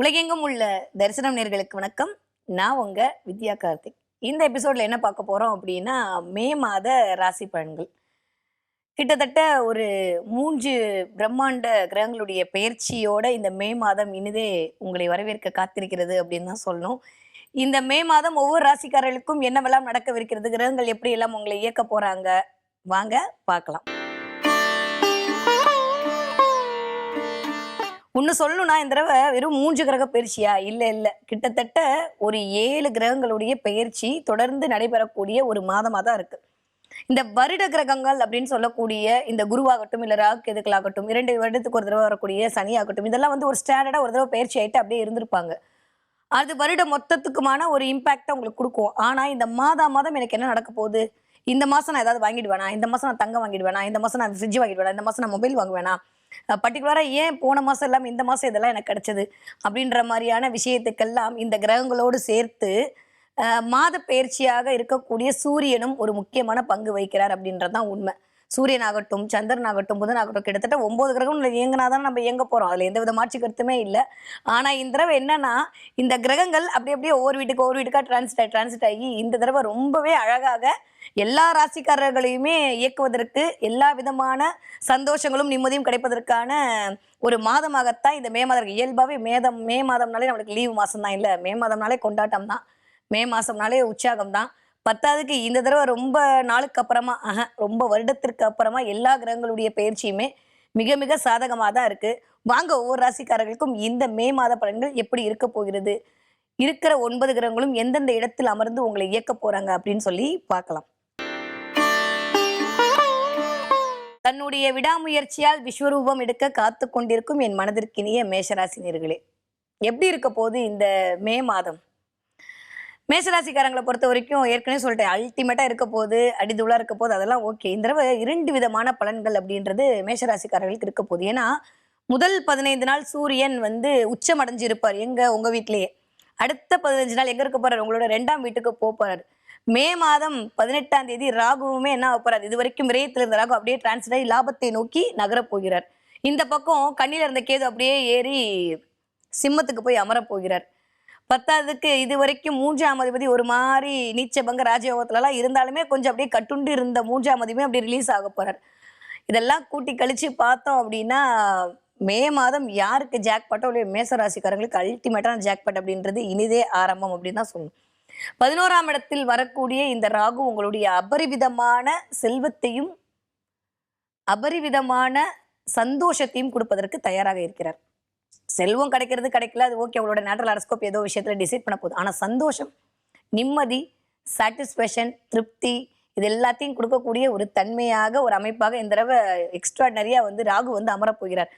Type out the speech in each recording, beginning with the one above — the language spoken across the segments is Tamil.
உலகெங்கும் உள்ள தரிசனம் நேர்களுக்கு வணக்கம். நான் உங்க வித்யா கார்த்திக். இந்த எபிசோட்ல என்ன பார்க்க போறோம் அப்படின்னா மே மாத ராசி பலன்கள். கிட்டத்தட்ட ஒரு மூன்று பிரம்மாண்ட கிரகங்களுடைய பெயர்ச்சியோட இந்த மே மாதம் இனிதே உங்களை வரவேற்க காத்திருக்கிறது அப்படின்னு தான் சொல்லணும். இந்த மே மாதம் ஒவ்வொரு ராசிக்காரர்களுக்கும் என்னவெல்லாம் நடக்கவிருக்கிறது கிரகங்கள் எப்படி எல்லாம் உங்களை இயக்க போறாங்க? வாங்க பார்க்கலாம். ஒன்று சொல்லணும்னா இந்த தடவை வெறும் மூன்று கிரக பயிற்சியா? இல்லை இல்லை. கிட்டத்தட்ட ஒரு ஏழு கிரகங்களுடைய பயிற்சி தொடர்ந்து நடைபெறக்கூடிய ஒரு மாதமாக தான் இருக்கு. இந்த வருட கிரகங்கள் அப்படின்னு சொல்லக்கூடிய இந்த குருவாகட்டும் இல்லை ராகு கேதுக்களாகட்டும் இரண்டு வருடத்துக்கு ஒரு தடவை வரக்கூடிய சனி ஆகட்டும் இதெல்லாம் வந்து ஒரு ஸ்டாண்டர்டாக ஒரு தடவை பயிற்சி ஆயிட்டு அப்படியே இருந்திருப்பாங்க. அது வருட மொத்தத்துக்குமான ஒரு இம்பாக்டை உங்களுக்கு கொடுக்கும். ஆனால் இந்த மாதா மாதம் எனக்கு என்ன நடக்க போகுது? இந்த மாதம் நான் ஏதாவது வாங்கிடுவேனா? இந்த மாதம் நான் தங்கம் வாங்கிடுவேனா? இந்த மாதம் நான் ஃப்ரிட்ஜ் வாங்கிடுவேனா? இந்த மாதம் நான் மொபைல் வாங்குவேனா? பர்டிகுலராக ஏன் போன மாதம் இல்லாமல் இந்த மாதம் இதெல்லாம் எனக்கு கிடச்சிது? அப்படின்ற மாதிரியான விஷயத்துக்கெல்லாம் இந்த கிரகங்களோடு சேர்த்து மாத பயிற்சியாக இருக்கக்கூடிய சூரியனும் ஒரு முக்கியமான பங்கு வகிக்கிறார் அப்படின்றது தான் உண்மை. சூரியன் ஆகட்டும் சந்திரன் ஆகட்டும் புதன் ஆகட்டும் கிட்டத்தட்ட ஒன்பது கிரகம் இயங்கினா தான் நம்ம இயங்க போகிறோம் அதில் எந்த வித மாற்று கருத்துமே இல்லை. ஆனால் இந்த தடவை என்னன்னா இந்த கிரகங்கள் அப்படி அப்படியே ஒவ்வொரு வீட்டுக்கு ஒவ்வொரு வீட்டுக்காக டிரான்ஸ்ட் ஆகி டிரான்சிட் ஆகி இந்த தடவை ரொம்பவே அழகாக எல்லா ராசிக்காரர்களையுமே இயக்குவதற்கு எல்லா விதமான சந்தோஷங்களும் நிம்மதியும் கிடைப்பதற்கான ஒரு மாதமாகத்தான் இந்த மே மாதம் இயல்பாகவே மேதம் மே மாதம்னாலே நம்மளுக்கு லீவு மாதம் தான் இல்லை. மே மாதம்னாலே கொண்டாட்டம் தான் மே மாதம்னாலே உற்சாகம் தான் பத்தாவதுக்கு இந்த தடவை ரொம்ப நாளுக்கு அப்புறமா ஆஹ ரொம்ப வருடத்திற்கு அப்புறமா எல்லா கிரகங்களுடைய பயிற்சியுமே மிக மிக சாதகமாக தான் இருக்கு. வாங்க ஒவ்வொரு ராசிக்காரர்களுக்கும் இந்த மே மாத பலன்கள் எப்படி இருக்க போகிறது? இருக்கிற ஒன்பது கிரகங்களும் எந்தெந்த இடத்தில் அமர்ந்து உங்களை இயக்க போறாங்க அப்படின்னு சொல்லி பார்க்கலாம். தன்னுடைய விடாமுயற்சியால் விஸ்வரூபம் எடுக்க காத்து கொண்டிருக்கும் என் மனதிற்கினிய மேஷராசினியர்களே எப்படி இருக்க போகுது இந்த மே மாதம்? மேசராசிக்காரங்களை பொறுத்த வரைக்கும் ஏற்கனவே சொல்லிட்டேன் அல்டிமேட்டாக இருக்க போது அடிதுளாக இருக்க போது அதெல்லாம் ஓகே இந்த தடவை இரண்டு விதமான பலன்கள் அப்படின்றது மேஷராசிக்காரர்களுக்கு இருக்க போகுது. ஏன்னா முதல் பதினைந்து நாள் சூரியன் வந்து உச்சமடைஞ்சு இருப்பார் எங்கள் உங்கள் வீட்லயே அடுத்த பதினஞ்சு நாள் எங்கே இருக்க போகிறார் உங்களோட ரெண்டாம் வீட்டுக்கு போகிறார் மே மாதம் பதினெட்டாம் தேதி ராகுவுமே என்ன போகிறார் இது வரைக்கும் விரயத்தில் இருந்த ராகு அப்படியே டிரான்ஸ்ஃபர் ஆகி லாபத்தை நோக்கி நகரப் போகிறார். இந்த பக்கம் கண்ணில் இருந்த கேது அப்படியே ஏறி சிம்மத்துக்கு போய் அமரப் போகிறார். பத்தாவதுக்கு இது வரைக்கும் மூன்றாம் அதிபதி ஒரு மாதிரி நீச்சபங்க ராஜயோகத்துலலாம் இருந்தாலுமே கொஞ்சம் அப்படியே கட்டுண்டு இருந்த மூன்றாம் அதிபதி அப்படியே ரிலீஸ் ஆக போகிறார் இதெல்லாம் கூட்டி கழிச்சு பார்த்தோம் அப்படின்னா மே மாதம் யாருக்கு ஜாக்பாட்டோ இல்லையோ மேச ராசிக்காரங்களுக்கு அல்டிமேட்டான ஜாக்பாட் அப்படின்றது இனிதே ஆரம்பம் அப்படின்னு தான் சொல்லணும். பதினோராம் இடத்தில் வரக்கூடிய இந்த ராகு உங்களுடைய அபரிவிதமான செல்வத்தையும் அபரிவிதமான சந்தோஷத்தையும் கொடுப்பதற்கு தயாராக இருக்கிறார். செல்வம் கிடைக்கிறது கிடைக்கல அது ஓகே அவங்களோட நேட்டரல் அரஸ்கோப் ஏதோ விஷயத்துல டிசைட் பண்ண போகுது. ஆனா சந்தோஷம் நிம்மதி சாட்டிஸ்ஃபேக்ஷன் திருப்தி இது எல்லாத்தையும் கொடுக்கக்கூடிய ஒரு தன்மையாக ஒரு அமைப்பாக இந்த தடவை எக்ஸ்ட்ராடனரியா வந்து ராகு வந்து அமரப் போகிறார்.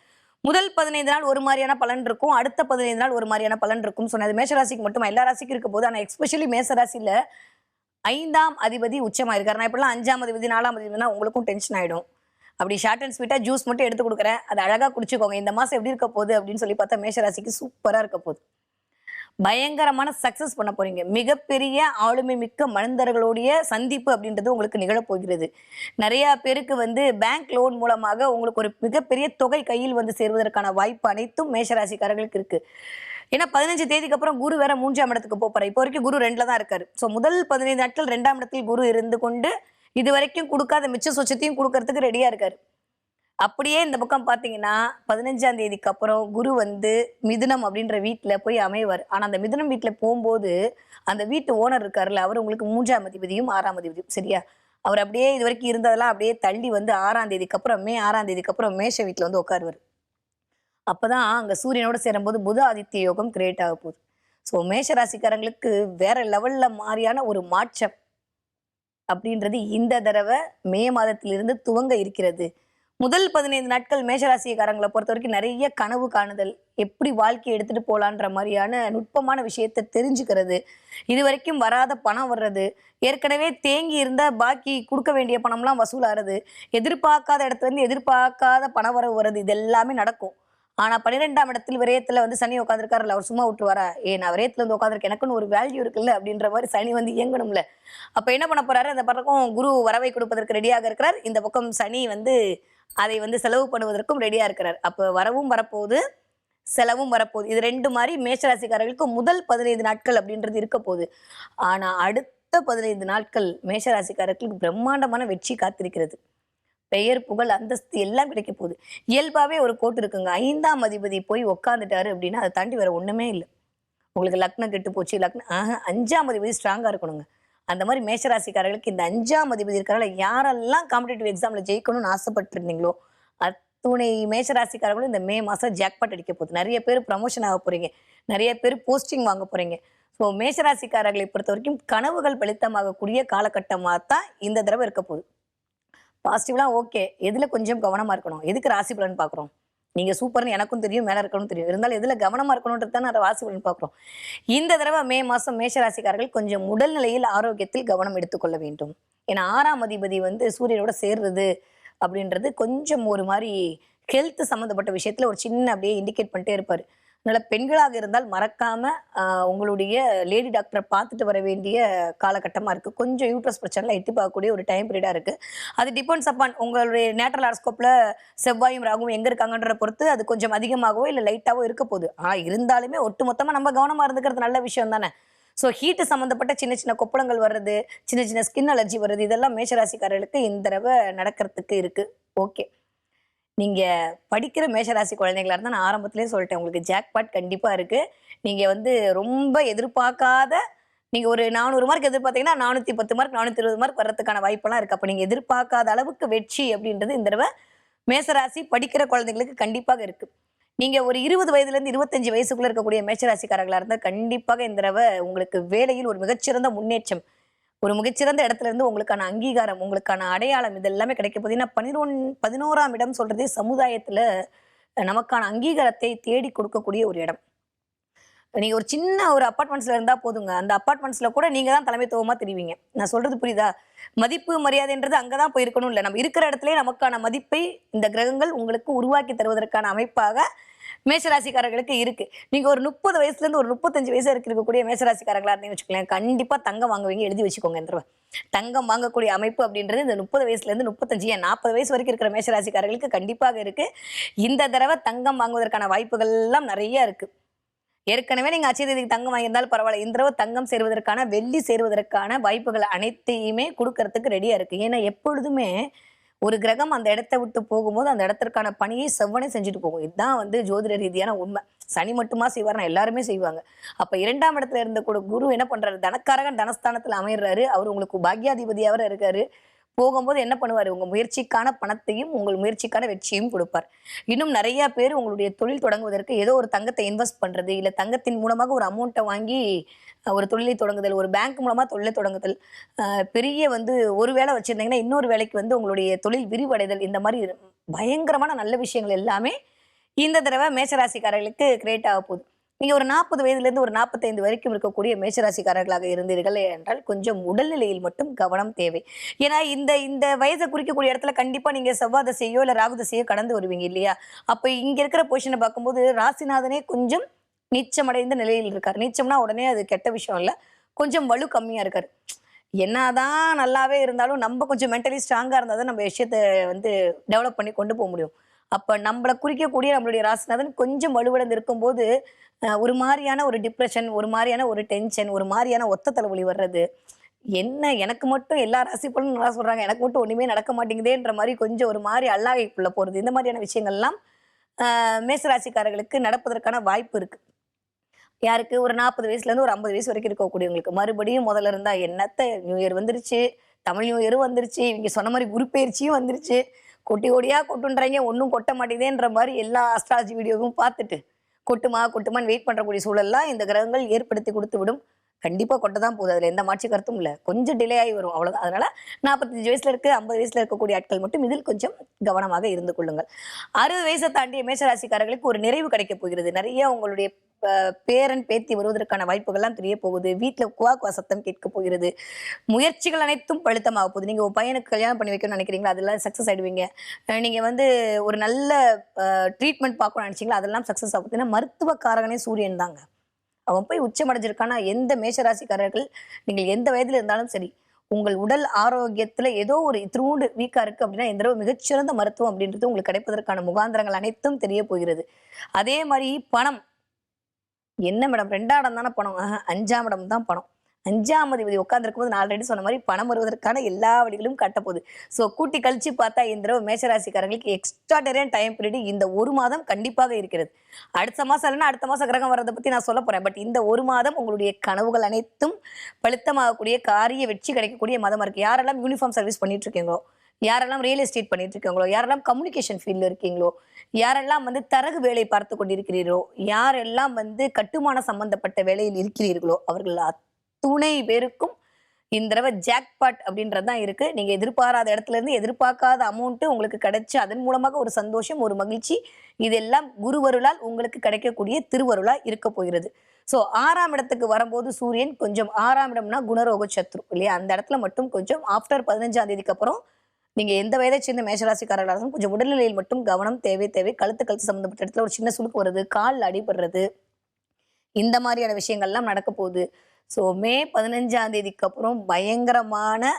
முதல் பதினைந்து நாள் ஒரு மாதிரியான பலன் இருக்கும் அடுத்த பதினைந்து நாள் ஒரு மாதிரியான பலன் இருக்கும். சொன்னது மேஷராசிக்கு மட்டும்? எல்லா ராசிக்கும் இருக்க போது ஆனால் எக்ஸ்பெஷலி மேசராசியில் ஐந்தாம் அதிபதி உச்சமாயிருக்காரு. நான் இப்பெல்லாம் அஞ்சாம் அதிபதி நாலாம் அதிபதினா உங்களுக்கும் டென்ஷன் ஆகிடும் அப்படி ஷார்ட் அண்ட் ஸ்வீட்டா ஜூஸ் மட்டும் எடுத்து கொடுக்குறேன். அது அழகா குடிச்சுக்கோங்க. இந்த மாசம் எப்படி இருக்க போகுது அப்படின்னு சொல்லி பார்த்தா மேஷராசிக்கு சூப்பரா இருக்க போகுது. பயங்கரமான சக்சஸ் பண்ண போறீங்க. மிகப்பெரிய ஆளுமை மிக்க மனிதர்களுடைய சந்திப்பு அப்படின்றது உங்களுக்கு நிகழப்போகிறது நிறைய பேருக்கு வந்து பேங்க் லோன் மூலமாக உங்களுக்கு ஒரு மிகப்பெரிய தொகை கையில் வந்து சேர்வதற்கான வாய்ப்பு அனைத்தும் மேஷராசிக்காரர்களுக்கு இருக்கு. ஏன்னா பதினஞ்சு தேதிக்கு அப்புறம் குரு வேற மூன்றாம் இடத்துக்கு போறாரு. இப்போ வரைக்கும் குரு ரெண்டுல தான் இருக்காரு. ஸோ முதல் பதினைந்து நாட்கள் ரெண்டாம் இடத்தில் குரு இருந்து கொண்டு இது வரைக்கும் கொடுக்காத மிச்ச சொச்சத்தையும் கொடுக்கறதுக்கு ரெடியா இருக்காரு. அப்படியே இந்த பக்கம் பார்த்தீங்கன்னா பதினஞ்சாம் தேதிக்கு அப்புறம் குரு வந்து மிதுனம் அப்படின்ற வீட்டில் போய் அமைவார். ஆனால் அந்த மிதுனம் வீட்டில் போகும்போது அந்த வீட்டு ஓனர் இருக்காருல்ல அவர் உங்களுக்கு மூன்றாம் அதிபதியும் ஆறாம் அதிபதியும் சரியா? அவர் அப்படியே இது வரைக்கும் இருந்ததெல்லாம் அப்படியே தள்ளி வந்து ஆறாம் தேதிக்கு அப்புறம் மே ஆறாம் தேதிக்கு அப்புறம் மேஷ வீட்டில் வந்து உட்காருவார் அப்போதான் அங்கே சூரியனோட சேரும்போது புத ஆதித்ய யோகம் கிரியேட் ஆக போகுது. ஸோ மேஷ ராசிக்காரங்களுக்கு வேற லெவலில் மாறியான ஒரு மாற்றம். அப்படின்றது இந்த தடவை மே மாதத்திலிருந்து துவங்க இருக்கிறது. முதல் பதினைந்து நாட்கள் மேஷராசிக்காரங்களை பொறுத்த வரைக்கும் நிறைய கனவு காணுதல் எப்படி வாழ்க்கையை எடுத்துட்டு போகலான்ற மாதிரியான நுட்பமான விஷயத்தை தெரிஞ்சுக்கிறது. இது வரைக்கும் வராத பணம் வர்றது ஏற்கனவே தேங்கி இருந்த பாக்கி கொடுக்க வேண்டிய பணம்லாம் வசூலாகிறது எதிர்பார்க்காத இடத்துல இருந்து எதிர்பார்க்காத பண வரவு வர்றது இது எல்லாமே நடக்கும். ஆனா பன்னிரெண்டாம் இடத்தில் விரயத்துல வந்து சனி உட்காந்துருக்காருல்ல அவர் சும்மா விட்டுருவாரா? ஏ நான் விரயத்துல வந்து உட்காந்துருக்கேன் எனக்குன்னு ஒரு வேல்யூ இருக்குல்ல அப்படின்ற மாதிரி சனி வந்து இயங்கணும்ல. அப்ப என்ன பண்ண போறாரு? அந்த பக்கம் குரு வரவை கொடுப்பதற்கு ரெடியாக இருக்கிறார். இந்த பக்கம் சனி வந்து அதை வந்து செலவு பண்ணுவதற்கும் ரெடியா இருக்கிறார். அப்ப வரவும் வரப்போகுது செலவும் வரப்போகுது. இது ரெண்டு மாதிரி மேஷராசிக்காரர்களுக்கு முதல் பதினைந்து நாட்கள் அப்படின்றது இருக்க போகுது. ஆனா அடுத்த பதினைந்து நாட்கள் மேஷராசிக்காரர்களுக்கு பிரம்மாண்டமான வெற்றி காத்திருக்கிறது. பெயர் புகழ் அந்தஸ்து எல்லாம் கிடைக்க போகுது. இயல்பாவே ஒரு கோட்டு இருக்குங்க. ஐந்தாம் அதிபதி போய் உக்காந்துட்டாரு அப்படின்னா அதை தாண்டி வேற ஒண்ணுமே இல்லை. உங்களுக்கு லக்னம் கெட்டு போச்சு லக்னம் ஆஹா அஞ்சாம் அதிபதி ஸ்ட்ராங்கா இருக்கணுங்க. அந்த மாதிரி மேஷராசிக்காரர்களுக்கு இந்த அஞ்சாம் அதிபதி இருக்கிறனால யாரெல்லாம் காம்படிட்டிவ் எக்ஸாம்ல ஜெயிக்கணும்னு ஆசைப்பட்டிருந்தீங்களோ அத்துணை மேஷராசிக்காரர்களும் இந்த மே மாசம் ஜாக்பாட் அடிக்க போகுது. நிறைய பேர் ப்ரமோஷன் ஆக போறீங்க. நிறைய பேர் போஸ்டிங் வாங்க போறீங்க. ஸோ மேஷராசிக்காரர்களை பொறுத்த வரைக்கும் கனவுகள் பலித்தமாகக்கூடிய காலகட்டமாக தான் இந்த தடவை இருக்க போகுது. பாசிட்டிவ்லாம் ஓகே எதுல கொஞ்சம் கவனமா இருக்கணும்? எதுக்கு ராசி பலன் பார்க்குறோம் நீங்க சூப்பர்னு எனக்கும் தெரியும் மேல இருக்கணும் தெரியும். இருந்தாலும் எதுல கவனமா இருக்கணுன்றது தான் நான் ராசி பலன் பார்க்குறோம் இந்த தடவை மே மாசம் மேஷராசிக்காரர்கள் கொஞ்சம் உடல்நிலையில் ஆரோக்கியத்தில் கவனம் எடுத்துக்கொள்ள வேண்டும். ஏன்னா ஆறாம் அதிபதி வந்து சூரியனோட சேர்றது அப்படின்றது கொஞ்சம் ஒரு மாதிரி ஹெல்த் சம்மந்தப்பட்ட விஷயத்துல ஒரு சின்ன அப்படியே இண்டிகேட் பண்ணிட்டே இருப்பாரு. நல்ல பெண்களாக இருந்தால் மறக்காம உங்களுடைய லேடி டாக்டரை பார்த்துட்டு வர வேண்டிய காலகட்டமா இருக்கு. கொஞ்சம் யூட்ரஸ் பிரச்சனை எட்டி பார்க்கக்கூடிய ஒரு டைம் பீரியடா இருக்கு. அது டிபெண்ட்ஸ் அப்பான் உங்களுடைய நேட்டரல் ஹாரஸ்கோப்ல செவ்வாயும் ராகும் எங்க இருக்காங்கன்ற பொறுத்து அது கொஞ்சம் அதிகமாகவோ இல்லை லைட்டாவோ இருக்க போகுது. ஆனா இருந்தாலுமே ஒட்டு மொத்தமா நம்ம கவனமா இருந்துக்கிறது நல்ல விஷயம் தானே. ஸோ ஹீட்டு சம்மந்தப்பட்ட சின்ன சின்ன கொப்பளங்கள் வர்றது சின்ன சின்ன ஸ்கின் அலர்ஜி வர்றது இதெல்லாம் மேஷராசிக்காரர்களுக்கு இந்த தடவை நடக்கிறதுக்கு இருக்குது ஓகே நீங்க படிக்கிற மேஷராசி குழந்தைங்களா இருந்தால் நான் ஆரம்பத்திலே சொல்லிட்டேன். உங்களுக்கு ஜாக்பாட் கண்டிப்பா இருக்கு. நீங்க வந்து ரொம்ப எதிர்பார்க்காத நீங்க ஒரு நானூறு மார்க் எதிர்பார்த்தீங்கன்னா நானூத்தி பத்து மார்க் நானூத்தி இருபது மார்க் வர்றதுக்கான வாய்ப்பெல்லாம் இருக்கு. அப்ப நீங்க எதிர்பார்க்காத அளவுக்கு வெற்றி அப்படின்றது இந்த தடவை மேசராசி படிக்கிற குழந்தைங்களுக்கு கண்டிப்பாக இருக்கு. நீங்க ஒரு இருபது வயதுல இருந்து இருபத்தஞ்சு வயசுக்குள்ள இருக்கக்கூடிய மேஷராசிக்காரர்களா இருந்தால் கண்டிப்பாக இந்த தடவை உங்களுக்கு வேலையில் ஒரு மிகச்சிறந்த முன்னேற்றம் ஒரு மிகச்சிறந்த இடத்துல இருந்து உங்களுக்கான அங்கீகாரம் உங்களுக்கான அடையாளம் இது எல்லாமே கிடைக்க போகுது. ஏன்னா பனிரொன் பதினோராம் இடம் சொல்றதே சமுதாயத்துல நமக்கான அங்கீகாரத்தை தேடி கொடுக்கக்கூடிய ஒரு இடம். நீங்க ஒரு சின்ன ஒரு அப்பார்ட்மெண்ட்ஸ்ல இருந்தா போதுங்க. அந்த அப்பார்ட்மெண்ட்ஸ்ல கூட நீங்க தான் தலைமைத்துவமா தெரிவிங்க. நான் சொல்றது புரியுதா? மதிப்பு மரியாதைன்றது அங்கதான் போயிருக்கணும் இல்லை நம்ம இருக்கிற இடத்துல நமக்கான மதிப்பை இந்த கிரகங்கள் உங்களுக்கு உருவாக்கி தருவதற்கான அமைப்பாக மேசராசிக்காரர்களுக்கு இருக்கு. நீங்க ஒரு முப்பது வயசுல இருந்து ஒரு முப்பத்தஞ்சு வயசு வரைக்கும் இருக்கக்கூடிய மேஷராசிக்காரங்களா இருந்தீங்கன்னு வச்சுக்கோங்களேன் கண்டிப்பா தங்கம் வாங்குவீங்க எழுதி வச்சுக்கோங்க இந்த தங்கம் வாங்கக்கூடிய அமைப்பு அப்படின்றது இந்த முப்பது வயசுல இருந்து முப்பத்தஞ்சு ஏன் நாற்பது வயசு வரைக்கும் இருக்கிற மேஷராசிக்காரர்களுக்கு கண்டிப்பாக இருக்கு. இந்த தடவை தங்கம் வாங்குவதற்கான வாய்ப்புகள் எல்லாம் நிறைய இருக்கு. ஏற்கனவே நீங்க அச்சய தேதிக்கு தங்கம் வாங்கியிருந்தாலும் பரவாயில்ல இந்த தடவை தங்கம் சேருவதற்கான வெள்ளி சேருவதற்கான வாய்ப்புகள் அனைத்தையுமே கொடுக்கறதுக்கு ரெடியா இருக்கு. ஏன்னா எப்பொழுதுமே ஒரு கிரகம் அந்த இடத்த விட்டு போகும்போது அந்த இடத்திற்கான பணியை செவ்வனே செஞ்சுட்டு போகும். இதுதான் வந்து ஜோதிட ரீதியான உண்மை. சனி மட்டுமா செய்வார்னா எல்லாருமே செய்வாங்க. அப்ப இரண்டாம் இடத்துல இருந்த கூட குரு என்ன பண்றாரு? தனக்காரகன் தனஸ்தானத்துல அமைறாரு அவர் உங்களுக்கு பாக்யாதிபதியாவர இருக்காரு. போகும்போது என்ன பண்ணுவார்? உங்க முயற்சிக்கான பணத்தையும் உங்கள் முயற்சிக்கான வெற்றியும் கொடுப்பார். இன்னும் நிறைய பேர் உங்களுடைய தொழில் தொடங்குவதற்கு ஏதோ ஒரு தங்கத்தை இன்வெஸ்ட் பண்றது இல்லை தங்கத்தின் மூலமாக ஒரு அமௌண்ட்டை வாங்கி ஒரு தொழிலை தொடங்குதல் ஒரு பேங்க் மூலமா தொழிலை தொடங்குதல் பெரிய வந்து ஒரு வேலை வச்சிருந்தீங்கன்னா இன்னொரு வேலைக்கு வந்து உங்களுடைய தொழில் விரிவடைதல் இந்த மாதிரி பயங்கரமான நல்ல விஷயங்கள் எல்லாமே இந்த தடவை மேசராசிக்காரர்களுக்கு கிரியேட் ஆக போகுது. நீங்க ஒரு நாற்பது வயதுல இருந்து ஒரு நாற்பத்தைந்து வரைக்கும் இருக்கக்கூடிய மேஷராசிக்காரர்களாக இருந்தீர்கள் என்றால் கொஞ்சம் உடல்நிலையில் மட்டும் கவனம் தேவை. ஏன்னா இந்த இந்த வயதை குறிக்கக்கூடிய இடத்துல கண்டிப்பா நீங்க செவ்வாதசையோ இல்லை இல்ல கடந்து வருவீங்க இல்லையா? அப்ப இங்க இருக்கிற பொசிஷனை பார்க்கும்போது ராசிநாதனே கொஞ்சம் நீச்சமடைந்த நிலையில் இருக்கார். நீச்சம்னா உடனே அது கெட்ட விஷயம் இல்ல. கொஞ்சம் வலு கம்மியா இருக்காரு. என்னதான் நல்லாவே இருந்தாலும் நம்ம கொஞ்சம் மென்டலி ஸ்ட்ராங்கா இருந்தா தான் நம்ம விஷயத்த வந்து டெவலப் பண்ணி கொண்டு போக முடியும். அப்ப நம்மளை குறிக்கக்கூடிய நம்மளுடைய ராசிநாதன் கொஞ்சம் வலுவிழந்து இருக்கும்போது ஒரு மாதிரியான ஒரு டிப்ரெஷன் ஒரு மாதிரியான ஒரு டென்ஷன் ஒரு மாதிரியான ஒத்த தலைவலி வர்றது. என்ன எனக்கு மட்டும் எல்லா ராசி பலனும் நல்லா சொல்றாங்க. எனக்கு மட்டும் ஒன்றுமே நடக்க மாட்டேங்குதேன்ற மாதிரி கொஞ்சம் ஒரு மாதிரி அல்லாகைக்குள்ள போறது. இந்த மாதிரியான விஷயங்கள்லாம் மேசராசிக்காரர்களுக்கு நடப்பதற்கான வாய்ப்பு இருக்கு. யாருக்கு? ஒரு நாற்பது வயசுலேருந்து ஒரு ஐம்பது வயசு வரைக்கும் இருக்கக்கூடியவங்களுக்கு. மறுபடியும் முதல்ல இருந்தால் என்னத்த நியூ இயர் வந்துருச்சு? தமிழ் நியூ இயரும் வந்துருச்சு. இவங்க சொன்ன மாதிரி குரு பயிற்சியும் வந்துருச்சு. கொட்டி கொடியாக கொட்டுன்றாங்க. ஒன்றும் கொட்ட மாட்டேங்குதேன்ற மாதிரி எல்லா அஸ்ட்ராலஜி வீடியோவும் பார்த்துட்டு கொட்டுமா கொட்டுமான்னு வெயிட் பண்ணுறக்கூடிய சூழல்லாம் இந்த கிரகங்கள் ஏற்படுத்தி கொடுத்து விடும் கண்டிப்பாக கொட்ட தான் போகுது. அதில் எந்த மாற்று கருத்தும் இல்லை. கொஞ்சம் டிலே ஆகி வரும். அவ்வளோதான் அதனால நாற்பத்தஞ்சு வயசில் இருக்க ஐம்பது வயசில் இருக்கக்கூடிய ஆட்கள் மட்டும் இதில் கொஞ்சம் கவனமாக இருந்து கொள்ளுங்கள். அறுபது வயசை தாண்டிய மேசராசிக்காரர்களுக்கு ஒரு நிறைவு கிடைக்க போகிறது. நிறைய உங்களுடைய பேரன் பேத்தி வருவதற்கான வாய்ப்புகள்லாம் தெரிய போகுது. வீட்டில் குவா குவா சத்தம் கேட்க போகிறது. முயற்சிகள் அனைத்தும் பழுத்தமாக போகுது. நீங்கள் ஒரு பையனுக்கு கல்யாணம் பண்ணி வைக்கணும்னு நினைக்கிறீங்களா? அதெல்லாம் சக்ஸஸ் ஆகிடுவீங்க நீங்கள் வந்து ஒரு நல்ல ட்ரீட்மெண்ட் பார்க்கணும்னு நினச்சிங்களா? அதெல்லாம் சக்ஸஸ் ஆகுது ஏன்னா மருத்துவக்காரகனே சூரியன் தாங்க. அவன் போய் உச்சமடைஞ்சிருக்கானா எந்த மேஷராசிக்காரர்கள் நீங்கள் எந்த வயதில் இருந்தாலும் சரி உங்கள் உடல் ஆரோக்கியத்தில் ஏதோ ஒரு திருண்டு வீக்கா இருக்குது அப்படின்னா இந்த தடவை மிகச்சிறந்த மருத்துவம் அப்படின்றது உங்களுக்கு கிடைப்பதற்கான முகாந்திரங்கள் அனைத்தும் தெரிய போகிறது. அதே மாதிரி பணம். என்ன மேடம்? ரெண்டாம் இடம் தானே பணம். அஞ்சாம் இடம் தான் பணம். அஞ்சாம் அதிபதி உட்காந்துருக்கும் போது நான் ஆல்ரெடி சொன்ன மாதிரி பணம் வருவதற்கான எல்லா வழிகளும் கட்டப்போகுது. ஸோ கூட்டி கழிச்சு பார்த்தா இந்த தடவை மேஷராசிக்காரங்களுக்கு எக்ஸ்ட்ராடரியான டைம் பீரியட் இந்த ஒரு மாதம் கண்டிப்பாக இருக்கிறது. அடுத்த மாதம் இல்லைன்னா அடுத்த மாதம் கிரகம் வர்றதை பற்றி நான் சொல்ல போகிறேன் பட் இந்த ஒரு மாதம் உங்களுடைய கனவுகள் அனைத்தும் பழுத்தமாகக்கூடிய காரிய வெற்றி கிடைக்கக்கூடிய மதமாக இருக்குது யாரெல்லாம் யூனிஃபார்ம் சர்வீஸ் பண்ணிட்டு இருக்கீங்களோ யாரெல்லாம் ரியல் எஸ்டேட் பண்ணிட்டு இருக்கீங்களோ யாரெல்லாம் கம்யூனிகேஷன் ஃபீல்டில் இருக்கீங்களோ யாரெல்லாம் வந்து தரகு வேலை பார்த்து கொண்டிருக்கிறீர்களோ யாரெல்லாம் வந்து கட்டுமான சம்பந்தப்பட்ட வேலையில் இருக்கிறீர்களோ அவர்கள் துணை பேருக்கும் இந்த தடவை ஜாக்பாட் அப்படின்றது தான் இருக்கு. நீங்க எதிர்பாராத இடத்துல இருந்து எதிர்பார்க்காத அமௌண்ட் உங்களுக்கு கிடைச்சு அதன் மூலமாக ஒரு சந்தோஷம் ஒரு மகிழ்ச்சி இதெல்லாம் குருவருளால் உங்களுக்கு கிடைக்கக்கூடிய திருவருளா இருக்க போகிறது. ஸோ ஆறாம் இடத்துக்கு வரும்போது சூரியன் கொஞ்சம் ஆறாம் இடம்னா குணரோக சத்ரு இல்லையா? அந்த இடத்துல மட்டும் கொஞ்சம் ஆஃப்டர் பதினஞ்சாம் தேதிக்கு அப்புறம் நீங்க எந்த வயதை சேர்ந்த மேஷராசிக்காரர்களாக இருந்தாலும் கொஞ்சம் உடல்நிலையில் மட்டும் கவனம் தேவை தேவை கழுத்து கழுத்து சம்மந்தப்பட்ட இடத்துல ஒரு சின்ன சுழுக்கு வருது கால் அடிபடுறது இந்த மாதிரியான விஷயங்கள்லாம் நடக்க போகுது. ஸோ மே பதினஞ்சாம் தேதிக்கு அப்புறம் பயங்கரமான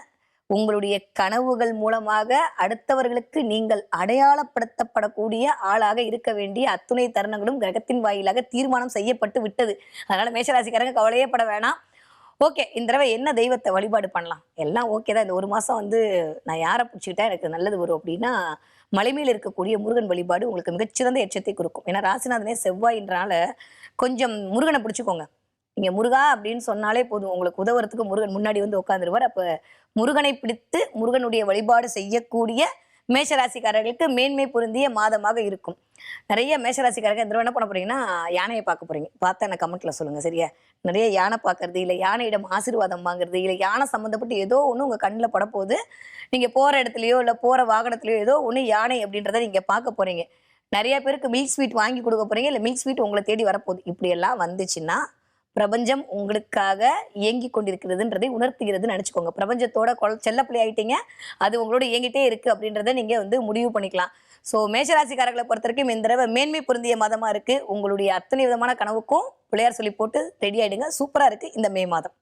உங்களுடைய கனவுகள் மூலமாக அடுத்தவர்களுக்கு நீங்கள் அடையாளப்படுத்தப்படக்கூடிய ஆளாக இருக்க வேண்டிய அத்துணை தருணங்களும் கிரகத்தின் வாயிலாக தீர்மானம் செய்யப்பட்டு விட்டது. அதனால மேஷராசிக்காரங்க கவலையே பட வேணாம். ஓகே இந்த தடவை என்ன தெய்வத்தை வழிபாடு பண்ணலாம்? எல்லாம் ஓகே தான். இந்த ஒரு மாதம் வந்து நான் யாரை பிடிச்சிக்கிட்டா எனக்கு நல்லது வரும் அப்படின்னா மலைமையில் இருக்கக்கூடிய முருகன் வழிபாடு உங்களுக்கு மிகச்சிறந்த எச்சத்தை கொடுக்கும். ஏன்னா ராசிநாதனே செவ்வாயின்றனால கொஞ்சம் முருகனை பிடிச்சிக்கோங்க. நீங்க முருகா அப்படின்னு சொன்னாலே போதும். உங்களுக்கு உதவுறதுக்கு முருகன் முன்னாடி வந்து உட்காந்துருவார் அப்ப முருகனை பிடித்து முருகனுடைய வழிபாடு செய்யக்கூடிய மேஷராசிக்காரர்களுக்கு மேன்மை பொருந்திய மாதமாக இருக்கும். நிறைய மேஷராசிக்காரங்க இந்த என்ன பண்ண போறீங்கன்னா யானையை பார்க்க போறீங்க. பார்த்தா எனக்கு கமெண்ட்ல சொல்லுங்க சரியா? நிறைய யானை பார்க்கறது இல்லை யானையிடம் ஆசீர்வாதம் வாங்குறது இல்லை யானை சம்மந்தப்பட்டு ஏதோ ஒன்று உங்கள் கண்ணில் படப்போகுது. நீங்கள் போகிற இடத்துலையோ இல்லை போகிற வாகனத்துலையோ ஏதோ ஒன்று யானை அப்படின்றத நீங்கள் பார்க்க போறீங்க. நிறைய பேருக்கு மில்க் ஸ்வீட் வாங்கி கொடுக்க போகிறீங்க இல்லை மில்க் ஸ்வீட் உங்களை தேடி வரப்போகுது. இப்படியெல்லாம் வந்துச்சுன்னா பிரபஞ்சம் உங்களுக்காக இயங்கி கொண்டிருக்கிறதுன்றதை உணர்த்துகிறதுன்னு நினச்சிக்கோங்க. பிரபஞ்சத்தோட கொல செல்லப்பிள்ளை ஆயிட்டீங்க. அது உங்களோட இயங்கிட்டே இருக்கு அப்படின்றத நீங்கள் வந்து முடிவு பண்ணிக்கலாம். ஸோ மேஷராசிக்காரர்களை பொறுத்த வரைக்கும் இந்த தடவை மேன்மை பொருந்திய மாதமாக இருக்கு. உங்களுடைய அத்தனை விதமான கனவுக்கும் பிள்ளையார் சொல்லி போட்டு ரெடி ஆயிடுங்க. சூப்பராக இருக்கு இந்த மே மாதம்.